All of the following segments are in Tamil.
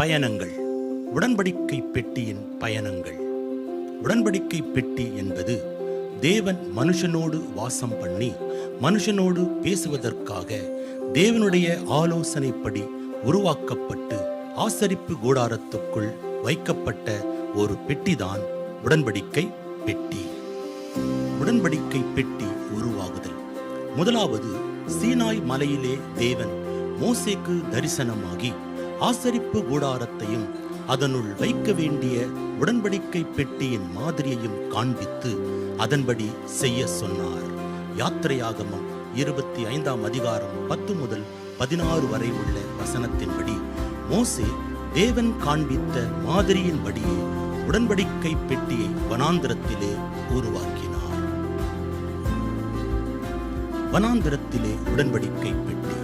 பயணங்கள். உடன்படிக்கை பெட்டியின் பயணங்கள். உடன்படிக்கை பெட்டி என்பது தேவன் மனுஷனோடு வாசம் பண்ணி மனுஷனோடு பேசுவதற்காக தேவனுடைய ஆலோசனைப்படி உருவாக்கப்பட்டு ஆசரிப்பு கூடாரத்துக்குள் வைக்கப்பட்ட ஒரு பெட்டிதான் உடன்படிக்கை பெட்டி. உடன்படிக்கை பெட்டி உருவாகுதல். முதலாவது சீனாய் மலையிலே தேவன் மோசேக்கு தரிசனமாகி ஆசரிப்பு கூடாரத்தையும் அதனுள் வைக்க வேண்டிய உடன்படிக்கை பெட்டியின் மாதிரியையும் காண்பித்து அதன்படி செய்ய சொன்னார். யாத்திரையாகமம் இருபத்தி ஐந்தாம் அதிகாரம் பத்து முதல் பதினாறு வரை உள்ள வசனத்தின்படி மோசே தேவன் காண்பித்த மாதிரியின்படியே உடன்படிக்கை பெட்டியை வனாந்திரத்திலே உருவாக்கினார். வனாந்திரத்திலே உடன்படிக்கை பெட்டி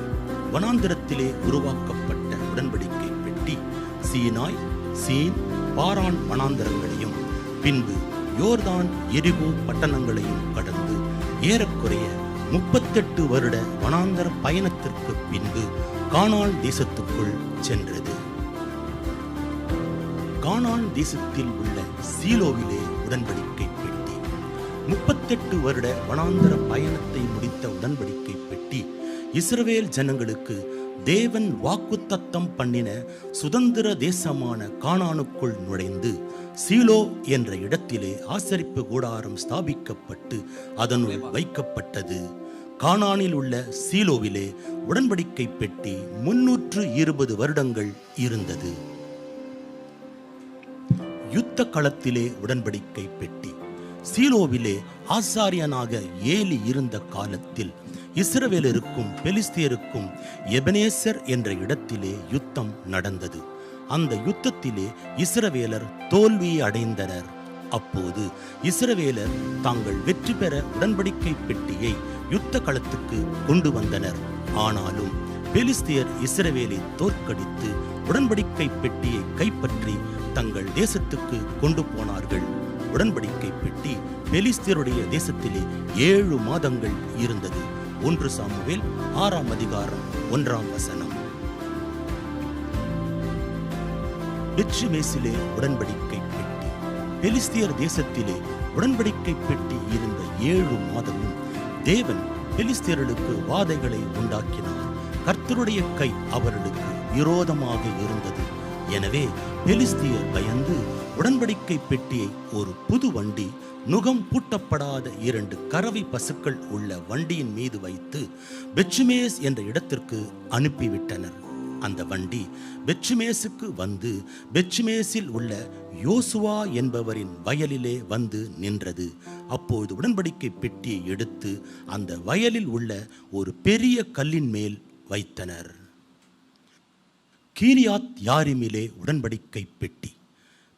வனாந்திரத்திலே உருவாக்கப்பட்ட உடன்படிக்கை பெட்டி சீனாய் சீன் பாரான் வனாந்தரங்களையும் பின்பு யோர்தான் எரிகோ பட்டணங்களையும் கடந்து ஏறக்குறைய முப்பத்தெட்டு வருட வனாந்தர பயணத்திற்கு பின்பு கானால் தேசத்துக்குள் சென்றது. கானான் தேசத்தில் உள்ள சீலோவிலே உடன்படிக்கை பெட்டி. முப்பத்தெட்டு வருட வனாந்தர பயணத்தை முடித்த உடன்படிக்கை பெட்டி இஸ்ரவேல் ஜனங்களுக்கு தேவன் வாக்குத்தத்தம் பண்ணின சுதந்திர தேசமான கானானுக்குள் நுழைந்து சீலோ என்ற இடத்திலே ஆசரிப்பு கூடாரம் ஸ்தாபிக்கப்பட்டு அதனுள் வைக்கப்பட்டது. கானானில் உள்ள சீலோவிலே உடன்படிக்கை பெட்டி முன்னூற்று இருபது வருடங்கள் இருந்தது. யுத்த களத்திலே உடன்படிக்கை பெட்டி. சீலோவிலே ஆசாரியனாக ஏலி இருந்த காலத்தில் இஸ்ரவேலருக்கும் பெலிஸ்தியருக்கும் எபனேசர் என்ற இடத்திலே யுத்தம் நடந்தது. அந்த யுத்தத்திலே இஸ்ரவேலர் தோல்வி அடைந்தனர். அப்போது இஸ்ரவேலர் தாங்கள் வெற்றி பெற உடன்படிக்கை பெட்டியை யுத்த களத்துக்கு கொண்டு வந்தனர். ஆனாலும் பெலிஸ்தியர் இஸ்ரவேலை தோற்கடித்து உடன்படிக்கை பெட்டியை கைப்பற்றி தங்கள் தேசத்துக்கு கொண்டு போனார்கள். உடன்படிக்கை பெட்டி பெலிஸ்தியருடைய தேசத்திலே ஏழு மாதங்கள் இருந்தது. ஒன்று சாமுவேல் ஆறாம் அதிகாரம் ஒன்றாம் வசனம். பெட்சிமேசிலே உடன்படிக்கை பெட்டி. பெலிஸ்தியர் தேசத்திலே உடன்படிக்கை பெட்டி இருந்த ஏழு மாதமும் தேவன் பெலிஸ்தியர்களுக்கு வாதைகளை உண்டாக்கினார். கர்த்தருடைய கை அவர்களுக்கு விரோதமாக இருந்தது. எனவே பெலிஸ்தியர் பயந்து உடன்படிக்கை பெட்டியை ஒரு புது வண்டி நுகம் பூட்டப்படாத இரண்டு கறவை பசுக்கள் உள்ள வண்டியின் மீது வைத்து பெச்சுமேஸ் என்ற இடத்திற்கு அனுப்பிவிட்டனர். அந்த வண்டி பெச்சுமேசுக்கு வந்து பெச்சுமேசில் உள்ள யோசுவா என்பவரின் வயலிலே வந்து நின்றது. அப்போது உடன்படிக்கை பெட்டியை எடுத்து அந்த வயலில் உள்ள ஒரு பெரிய கல்லின் மேல் வைத்தனர். கீரியாத் யாரிமிலே உடன்படிக்கை பெட்டி.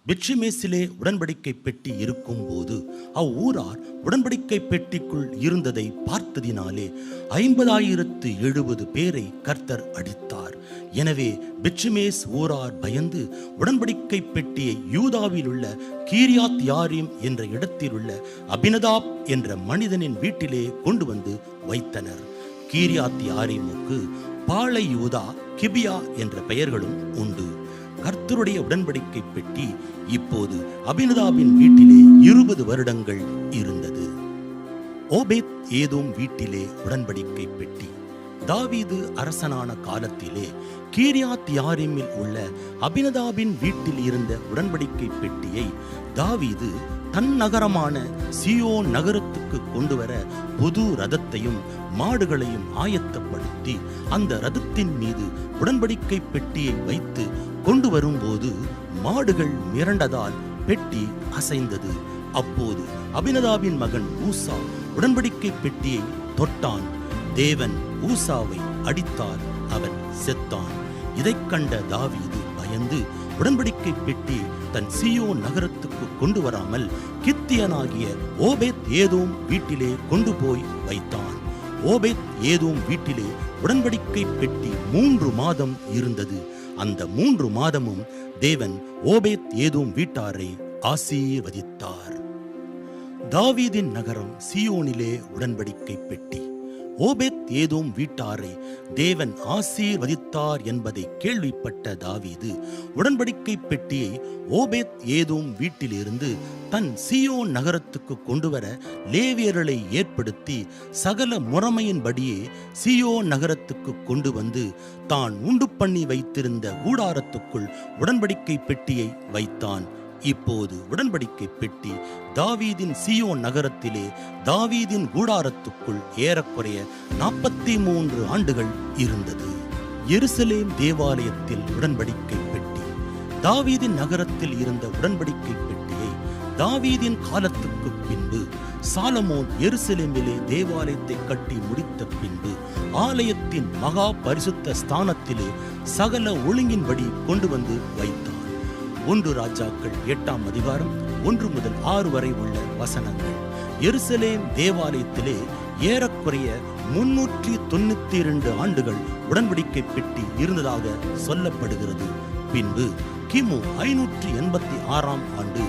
பெட்சிமேசிலே உடன்படிக்கை பெட்டி இருக்கும்போது அவ்வூரார் உடன்படிக்கை பெட்டிக்குள் இருந்ததை பார்த்ததினாலே ஐம்பதாயிரத்து எழுபது பேரை கர்த்தர் அடித்தார். எனவே பெட்சிமேஸ் ஊரார் பயந்து உடன்படிக்கை பெட்டியை யூதாவில் உள்ள கீரியாத் யாரிம் என்ற இடத்தில் உள்ள அபினதாப் என்ற மனிதனின் வீட்டிலே கொண்டு வந்து வைத்தனர். கீரியாத் யாரிமுக்கு பாலை யூதா கிபியா என்ற பெயர்களும் உண்டு. கர்த்தருடைய உடன்படிக்கை பெட்டி இப்போது அபினதாபின் வீட்டிலே இருபது வருடங்கள் இருந்தது. ஓபேத் ஏதோம் வீட்டிலே உடன்படிக்கை பெட்டி. தாவீது அரசனான காலத்திலே கீரியாத் யாரிமில் உள்ள அபினதாபின் வீட்டில் இருந்த உடன்படிக்கை பெட்டியை தாவீது தன் நகரமான சியோ நகரத்துக்கு கொண்டு வர புது ரதத்தையும் மாடுகளையும் ஆயத்தப்படுத்தி அந்த ரதத்தின் மீது உடன்படிக்கை பெட்டியை வைத்து கொண்டு வரும்போது மாடுகள் மிரண்டதால் பெட்டி அசைந்தது. அப்போது அபினதாபின் மகன் மூசா உடன்படிக்கை பெட்டியை தொட்டான். தேவன் ஊசாவை அடித்தார் அவன் செத்தான். இதைக் கண்ட தாவீது பயந்து உடன்படிக்கை பெட்டி தன் சியோ நகரத்துக்கு கொண்டு வராமல் கித்தியனாகிய ஓபேத் ஏதோம் வீட்டிலே கொண்டு போய் வைத்தான். ஓபேத் ஏதோம் வீட்டிலே உடன்படிக்கை பெட்டி மூன்று மாதம் இருந்தது. அந்த மூன்று மாதமும் தேவன் ஓபேத் ஏதோம் வீட்டாரை ஆசீர்வதித்தார். தாவீதின் நகரம் சியோனிலே உடன்படிக்கை பெட்டி. ஓபேத் ஏதோம் வீட்டாரை தேவன் ஆசீர்வதித்தார் என்பதை கேள்விப்பட்ட தாவீது உடன்படிக்கை பெட்டியை ஓபேத் ஏதோம் வீட்டிலிருந்து தன் சியோ நகரத்துக்கு கொண்டு வர லேவியர்களை ஏற்படுத்தி சகல முறைமையின்படியே சியோ நகரத்துக்கு கொண்டு வந்து தான் உண்டு பண்ணி வைத்திருந்த கூடாரத்துக்குள் உடன்படிக்கை பெட்டியை வைத்தான். இப்போது உடன்படிக்கை பெட்டி தாவீதின் சியோன் நகரத்திலே தாவீதின் கூடாரத்துக்குள் ஏறக்குறைய நாற்பத்தி மூன்று ஆண்டுகள் இருந்தது. எருசலேம் தேவாலயத்தில் உடன்படிக்கை பெட்டி தாவீதின் நகரத்தில் இருந்த உடன்படிக்கை பெட்டியை தாவீதின் காலத்துக்கு பின்பு சாலமோன் எருசலேமிலே தேவாலயத்தை கட்டி முடித்த பின்பு ஆலயத்தின் மகா பரிசுத்த ஸ்தானத்திலே சகல ஒழுங்கின்படி கொண்டு வந்து வைத்தார் ஒன்று ராஜாக்கள் எட்டாம் அதிகாரம் ஒன்று முதல் ஆறு வரை உள்ள வசனங்கள். எருசலேம் தேவாலயத்திலே ஏறக்குறைய முன்னூற்றி தொண்ணூத்தி இரண்டு ஆண்டுகள் உடன்படிக்கை பெட்டி இருந்ததாக சொல்லப்படுகிறது. பின்பு கிமு ஐநூற்றி எண்பத்தி ஆறாம் ஆண்டு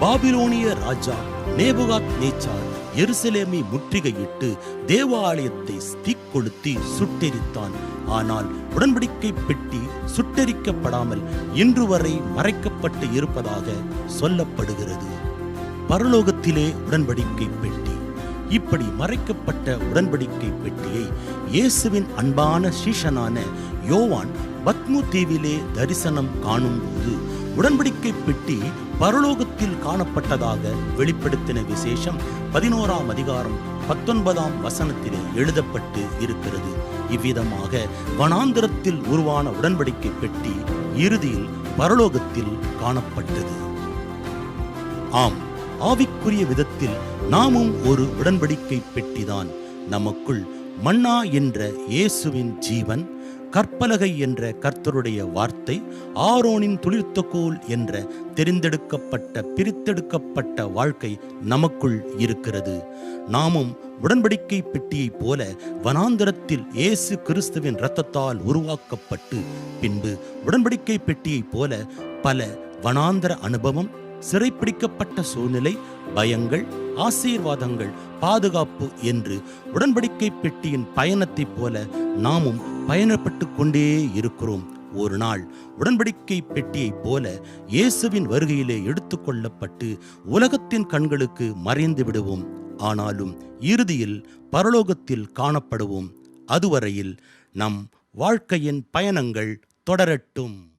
பாபிலோனிய ராஜா நேபுகாத் நேச்சார் எருசலேமை முற்றுகையிட்டு தேவாலயத்தை தீக்கொளுத்தி சுட்டெரித்தான். ஆனால் உடன்படிக்கை பெட்டி சுட்டெரிக்கப்படாமல் இன்று வரை மறைக்கப்பட்டு இருப்பதாக சொல்லப்படுகிறது. பரலோகத்திலே உடன்படிக்கை பெட்டி. இப்படி மறைக்கப்பட்ட உடன்படிக்கை பெட்டியை இயேசுவின் அன்பான சீஷனான யோவான் பத்மு தீவிலே தரிசனம் காணும்போது உடன்படிக்கை பெட்டி பரலோகத்தில் காணப்பட்டதாக வெளிப்படுத்தின விசேஷம் பதினோராம் அதிகாரம் பத்தொன்பதாம் வசனத்திலே எழுதப்பட்டு இருக்கிறது. இவ்விதமாக வனாந்திரத்தில் உருவான உடன்படிக்கை பெட்டி இறுதியில் பரலோகத்தில் காணப்பட்டது. ஆம் ஆவிக்குரிய விதத்தில் நாமும் ஒரு உடன்படிக்கை பெட்டிதான். நமக்குள் மன்னா என்ற இயேசுவின் ஜீவன் கற்பலகை என்ற கர்த்தருடைய வார்த்தை ஆரோனின் துளிர்த்தகோல் என்ற தெரிந்தெடுக்கப்பட்ட பிரித்தெடுக்கப்பட்ட வாழ்க்கை நமக்குள் இருக்கிறது. நாமும் உடன்படிக்கை பெட்டியைப் போல வனாந்தரத்தில் இயேசு கிறிஸ்துவின் இரத்தத்தால் உருவாக்கப்பட்டு பின்பு உடன்படிக்கை பெட்டியைப் போல பல வனாந்தர அனுபவம் சிறைப்பிடிக்கப்பட்ட சூழ்நிலை பயங்கள் ஆசீர்வாதங்கள் பாதுகாப்பு என்று உடன்படிக்கை பெட்டியின் பயணத்தைப் போல நாமும் பயணப்பட்டு கொண்டே இருக்கிறோம். ஒரு நாள் உடன்படிக்கை பெட்டியைப் போல இயேசுவின் வருகையிலே எடுத்துக்கொள்ளப்பட்டு உலகத்தின் கண்களுக்கு மறைந்து விடுவோம். ஆனாலும் இறுதியில் பரலோகத்தில் காணப்படுவோம். அதுவரையில் நம் வாழ்க்கையின் பயணங்கள் தொடரட்டும்.